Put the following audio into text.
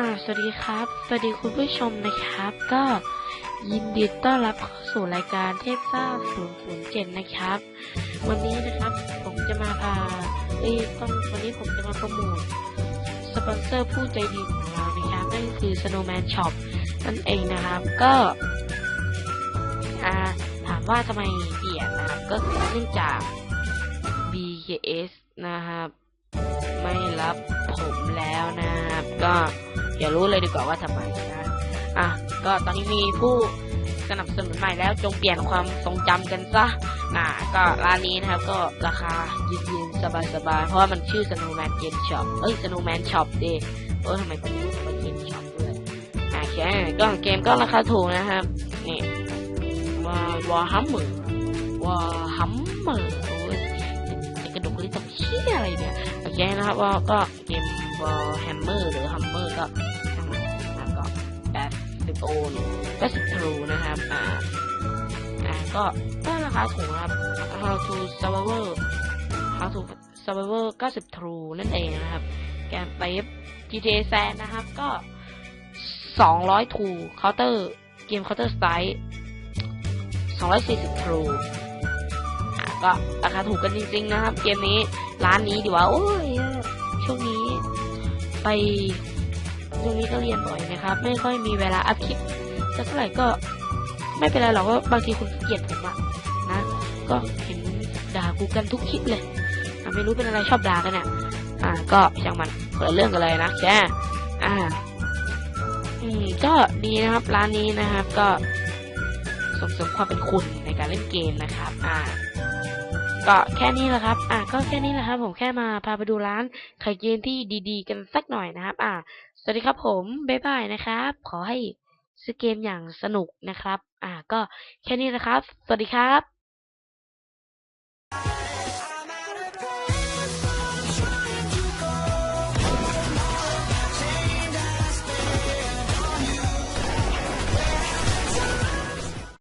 สวัสดีครับ สวัสดีคุณผู้ชมนะครับ ก็ยินดีต้อนรับเข้าสู่รายการเทพซ่า007 นะครับ วันนี้นะครับผมจะมาพาเอ้ต้องวันนี้ผมจะมาโปรโมทสปอนเซอร์ผู้ใจดีของเรานะครับนั่นคือ Snowman Shop นั่นเองนะครับ ก็อ่าถามว่าทำไมเปลี่ยนนะครับ ก็เนื่องจาก BKS นะครับ ไม่รับผมแล้วนะครับ ก็ อย่ารู้เลยดีกว่าว่าทำไมนะอะก็ตอนนี้มีผู้สนับสนุนใหม่แล้วจงเปลี่ยนความทรงจำกันซะนะก็ร้านนี้นะครับก็ราคาเย็นๆสบายๆเพราะว่ามันชื่อ Snowman Game Shop เอ้ย Snowman Shop ดิเออทำไมเป็นเป็น Game Shop ด้วยอะแค่ก็เกมก็ราคาถูกนะครับนี่วาวาฮัมเมอร์วาฮัมเมอร์โอ้ยกระดูกลิ้นตกเชี่ยอะไรเนี่ยโอเคนะครับว่าก็เกม วอลแฮมเมอร์หรือฮัมเมอร์ก็ช่างมันะครับก็แปดสิบโอนก็สิบทรูนะครับอ่าอ่าก็ก็ราคาถูกนะครับ How to Survivor How to Survivor 90 True นั่นเองนะครับ แกมเป GTA San นะครับก็ 200 True Counter เกม Counter Strike 240 True อะก็ราคาถูกกันจริงๆนะครับ เกมนี้ร้านนี้ดีกว่า โอ้ยช่วงนี้ ไปช่วงนี้ก็เรียนบ่อยนะครับ ไม่ค่อยมีเวลาอัพคลิปสักเท่าไหร่ก็ไม่เป็นไรหรอกว่าบางทีคุณเกลียจผมอะนะ ก็เห็นด่ากูกันทุกคลิปเลยไม่รู้เป็นอะไรชอบด่ากันเนี่ยอ่า ก็ช่างมันคนละเรื่องกันเลยนะแค่อ่า อืมก็ดีนะครับร้านนี้นะครับ ก็ส่งเสริมความเป็นคุณในการเล่นเกมนะครับ อ่า ก็แค่นี้แหละครับ อะก็แค่นี้แหละครับ ผมแค่มาพาไปดูร้านไข่เกมที่ดีๆ กันสักหน่อยนะครับ อะสวัสดีครับผมบ๊ายบายนะครับ ขอให้ซื้อเกมอย่างสนุกนะครับ อะก็แค่นี้นะครับ สวัสดีครับ